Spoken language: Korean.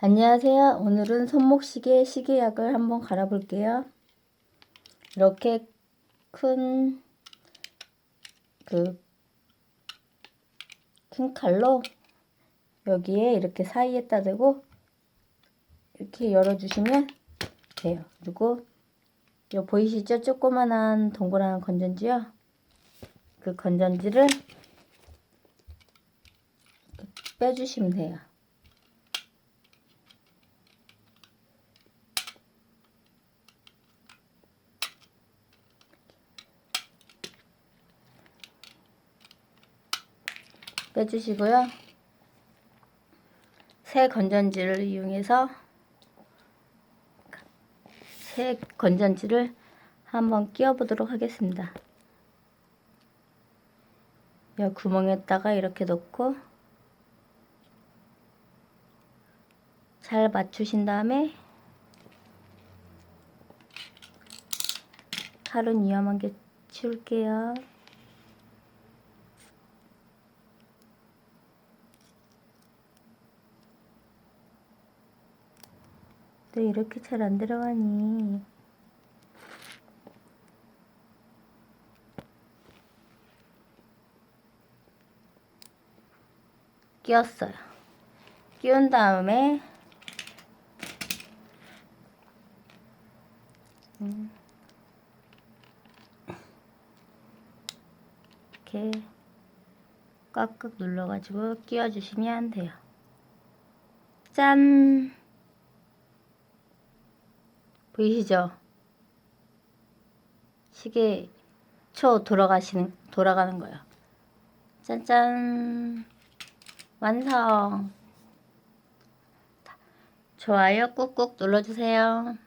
안녕하세요. 오늘은 손목시계 시계약을 한번 갈아볼게요. 이렇게 큰, 그, 큰 칼로 여기에 이렇게 사이에다 대고 이렇게 열어주시면 돼요. 그리고 요 보이시죠? 조그만한 동그란 건전지요. 그 건전지를 빼주시면 돼요. 빼주시고요. 새 건전지를 이용해서 새 건전지를 한번 끼워 보도록 하겠습니다. 이 구멍에다가 이렇게 넣고 잘 맞추신 다음에 칼은 위험한 게 치울게요. 왜 이렇게 잘 안 들어가니? 끼웠어요. 끼운 다음에 음, 이렇게 꽉꽉 눌러가지고 끼워주시면 돼요. 짠! 보이시죠? 시계 초 돌아가시는 돌아가는 거예요. 짠짠 완성. 좋아요 꾹꾹 눌러주세요.